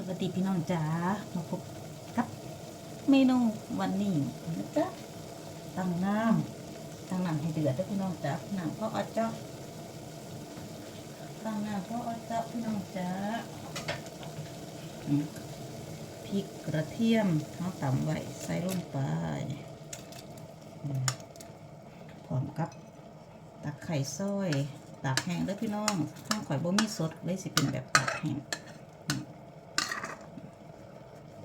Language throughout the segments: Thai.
สวัสดีพี่น้องจ๋ามาพบกับเมนูวันนี้นะจ๊ะตั้งน้ำตั้งน้ำให้เดือดด้วยพี่น้องจ๋าน้ำพราะเอาเจ้าตั้งน้ำพราะเอาเจ้าพี่น้องจ๋าพริกกระเทียมเขาตำไว้ใส่ลงไปพร้อมกับตักไข่ซอยตากแห้งด้อพี่น้องข้าวข่อยบ่มีสดเลยสิเป็นแบบตากแห้ง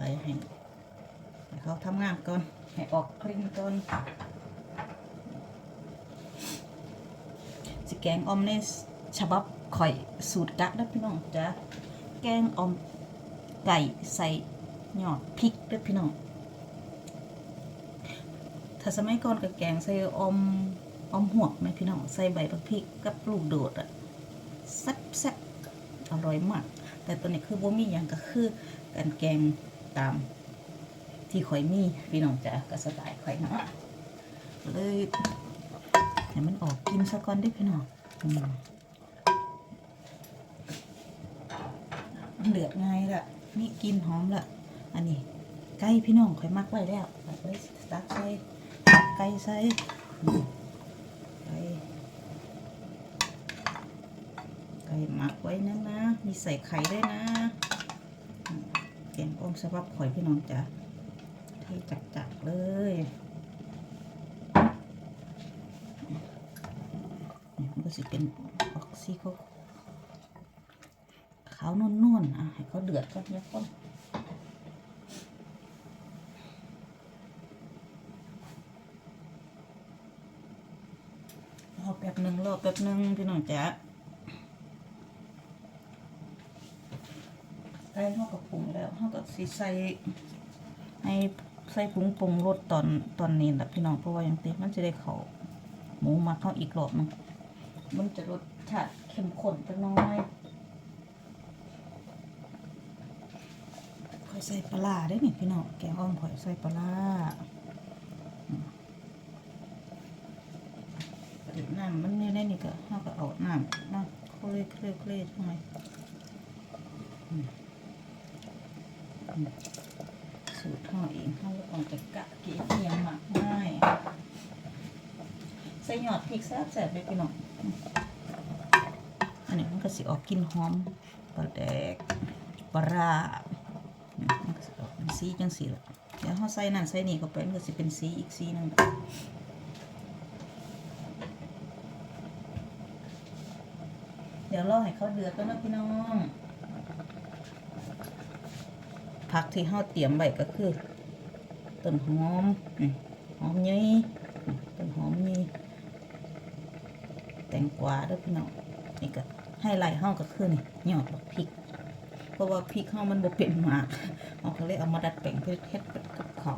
ให้ให้เขาทำงานก่อน ให้ออกคลินก่อนสิแกงออมในฉบับข่อยสูตรกะนะพี่น้องจ้ะแกงออมไก่ใส่ยอดพริกด้อพี่น้อง ถ้าสมัยก่อนก็แกงใส่ออมออมหวกไหมพี่น้อง ใส่ใบบักพริกกับลูกโดดอะแซ่บแซ่บอร่อยมาก แต่ตัวนี้คือบ่มีอย่างก็คือการแกง ตาม ที่ข่อยมีพี่น้องจ๋าก็สไตล์ข่อยเนาะเลยให้มันออกกินซะก่อนเด้พี่น้องอืมมันเดือดง่ายละมีกลินหอมละอันนี้ไก่พี่น้องข่อยมักไว้แล้วแบบเลยตักใส่ตักไก่ใส่ไก่ไก่หมักไว้นะนะ มีใส่ไข่ด้วยนะ สำหรับข่อยพี่น้องจ๋าเทจักๆเลยนี่มันก็สิเป็นออกซีเขาขาวนวลๆอะให้เขาเดือดก่อนเดี๋ยวก่อนรอแป๊บหนึ่งรอแป๊บหนึ่งพี่น้องจ๋าใส่ห้ากับปรุงแล้วห้ากับสีใส่ให้ใส่ผงปรุงรสตอนตอนนี้แหละพี่น้องเพราะว่าอย่างเต็มมันจะได้เขาหมูมาเข้าอีกรอบนึงมันจะรสชาติเข้มข้นจังน้อยค่อยใส่ปลาได้นี่พี่น้องแกงอ้อมข่อยใส่ปลาร้าอืมเดี๋ยวน้ำมันนี่ได้นี่ก็ห้าก็เอาน้ำน้ำเคลยเคลยเคลยทำไม สูตรห่อเองห่อแล้วก่อนจะกะเกี่เทียมหมักง่ายใส่หยอดพริกแซ่บแซ่บเลยพี่น้องอันนี้มันก็สิออกกินหอมปลาแดกปลาร้าอืมมันก็สิออกเป็นสีจังสีละเดี๋ยวเขาใส่นั่นใส่นี่ก็ไปมันก็สิเป็นสีอีกสีหนึงเดี๋ยวรอให้เขาเดือดก่อนนะพี่น้อง ผักที่เราเตรียมไว้ก็คือต้นหอมหอมใหญ่ต้นหอมใหญ่แตงกวาด้วยพี่น้องนี่ก็ให้ไล่ห้อก็คือนี่หยอดบักพริก เพราะว่าพริกห้องมันบ่เป็นหมากเอาก็เลยเอามาดัดแปลงเพื่อเฮ็ดเป็นกับข้าว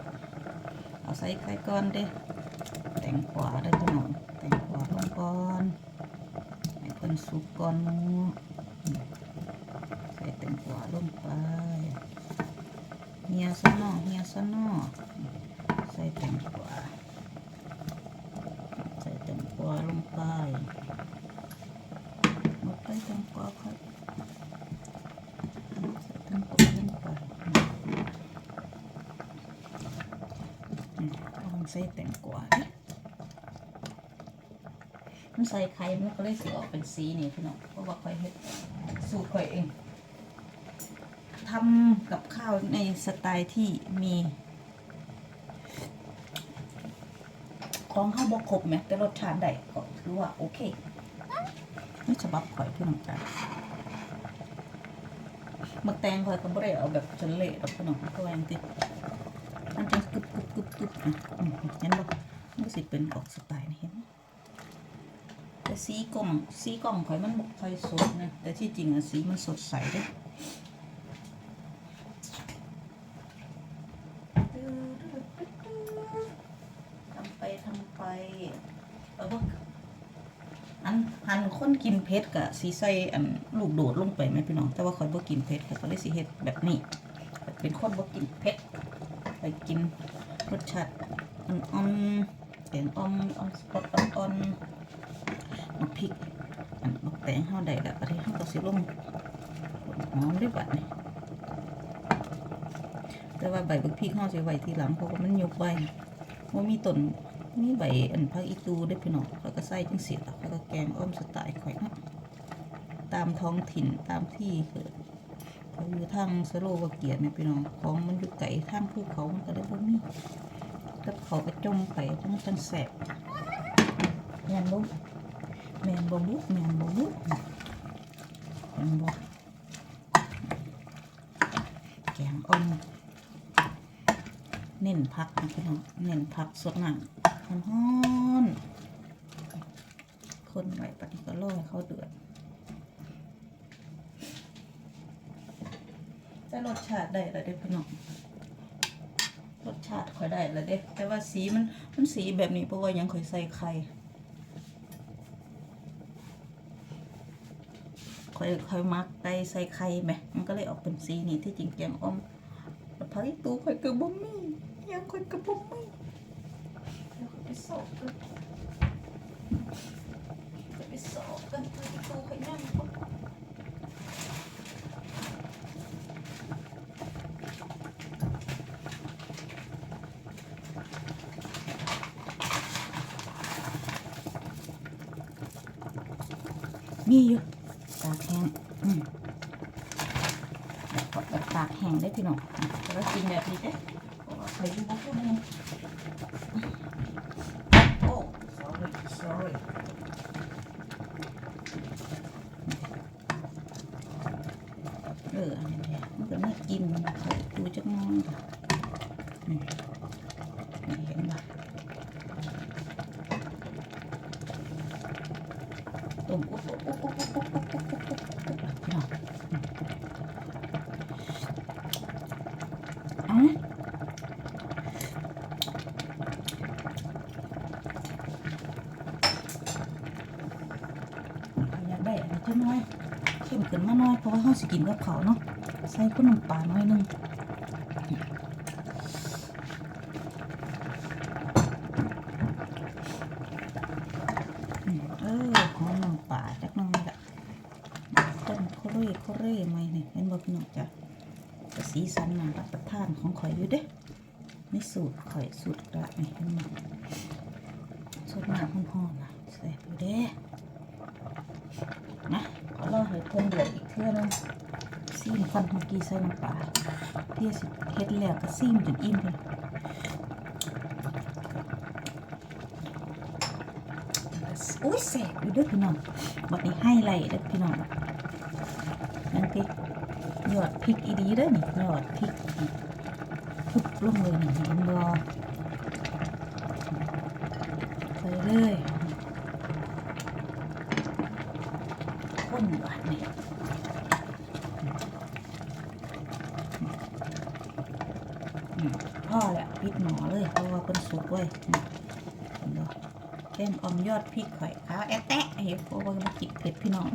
เอาใส่ไข่ก่อนเด้แตงกวาด้อพี่น้องแตงกวาลงก่อนให้เพิ่นสุกก่อนหมูใส่แตงกวาลงไป เฮียซะนอเฮียซะนอใส่แตงกวาใส่แตงกวาลงไปหมดไปแตงกวาค่ะใส่แตงกวาลงไปลองใส่แตงกวามันใส่ไข่มันก็เลยสีออกเป็นสีนี่พี่น้องเพราะว่าค่อยเฮ็ดสูตรค่อยเอง ทำกับข้าวในสไตล์ที่มี ของข้าวบกครบไหมแต่รสชาติได้ก็ถือว่าโอเคนี่ฉบับข่อยพี่น้องจ้ามักแตงข่อยก็ไม่ได้เอาแบบจนเละหรอกพี่น้องเพราะว่ายังติดมันจะกึบกึบกึบกึบอะอืมเห็นบ่มันสิเป็นออกสไตล์นี่เห็นแต่สีกล่องสีกล่องข่อยมันบ่ค่อยสดนะแต่ที่จริงอะสีมันสดใสเด้ ทำไปทำไปเออว่าอันหัน คนกินเผ็ดกะสีใส่อันลูกโดดลงไปไหมพี่น้อง แต่ว่าคอยบ่กินเผ็ดค่ะก็เลยสิเฮ็ดแบบนี้ เป็นคนบ่กินเผ็ดไปกินรสชาติอ่อนๆแกงอ่อมอ่อนสปอตอ่อนๆมาพริกอันมะแตงเฮาได้แล้วอันนี้เฮาก็สิลงหอมด้วยบัดนี้แต่ว่าใบบักพริกเฮาสิไว้ทีหลังเพราะว่ามันยุบไว้บ่มีต้น มีใบอันพักอีตูได้พี่น้องเขาก็ใส่จังซี่ล่ะเขาก็แกงอ้อมสไตล์ข่อยนะตามท้องถิ่นตามที่เกิดเขาอยู่ทางสโลวาเกียเนี่ยพี่น้องของมันอยู่ไกลทางภูเขามันก็เลยบ่มีแต่เขาไปจมไปทั้งจังแสบแมนบ่แมนบ่บุแมนบ่บุแมนบ่แกงอ่อมเน้นผักนะพี่น้องเน้นผักสดน้ำ ฮ้อนคนไว้ปฏิก็รอให้เขาเดือดแต่รสชาติได้แล้วเด้พี่น้องรสชาติค่อยได้ล้วเด้แต่ว่าสีมันมันสีแบบนี้เพราะว่ายังค่อยใส่ไข่ค่อยค่อยมักไก่ใส่ไข่ไหมมันก็เลยออกเป็นสีนี้ที่จริงแกงอ้อมแต่พักตูค่อยกระบุ้มมี่ยังค่อยกระบุ้มมี่ นจะไปสอบกันเธอที่ครูขย้ำเมีอยู่ตากแห้งแบบตากแห้งได้ที่น้อแล้วกินแบบนี้ได้ไปดูบุฟเฟ่ เอออันนี้แหละมันก็น่ากินดูจักหน้อยค่ะ นมาหน่อยเพราะว่าเราสิกินกับเขาเนาะใส่ขนน้ำปลาน่อยนึงเออหอมน้ำปลาจักน้อยละต้นโคเร่โคเร่ไหมเนี่ยเห็นบอกพี่น้องจ้ะแต่สีสันน่ารับประทานของข่อยอยู่เด้ในสูตรข่อยสูตรกระนี่เห็นไหมสูตรหน้าห้อนๆนะแซ่บอยู่เด้ ขอรอให้เพิ่นเดือดอีกเทื่อนึงซีมฟันเมื่อกี้ใส่น้ำปลาเพี่สิเฮ็ดแล้วก็ซีมจนอิ่มเลยอุ้ยแซ่บอยู่ด้อพี่น้องบัดนี้ให้ไลเด้อพี่น้องนั่นติยอดพริกอีดีเด้อนี่ยอดพริกทุบลงเลยนี่เห็นบ่ใส่เลยข้นบาดนี่ อืมพ่อแหละพริกหมอ เลยเพราะว่าเป็นสุกไว้ยเห็นบ่แกงออมยอดพริกข่อยขาวแอะแตะเฮ้ยเพราะว่ามันกินเผ็ดพี่น้อง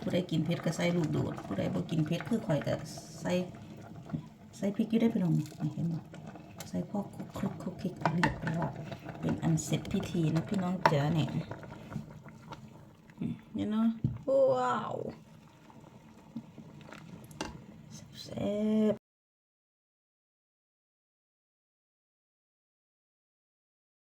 ผู้ใดกินเผ็ดก็ใส่ลูกโดดผู้ใดบ่กินเผ็ดคือข่อยก็ใส่ใส่พริกอยู่ได้พี่น้องนี่เห็นบ่ใส่พอคลุกคลุกคลุกคลิกเรียบร้อยเป็นอันเสร็จพิธีนะพี่น้องจ๋าเนี่ยอืมเนี่ยเนาะว้าวแซ่บ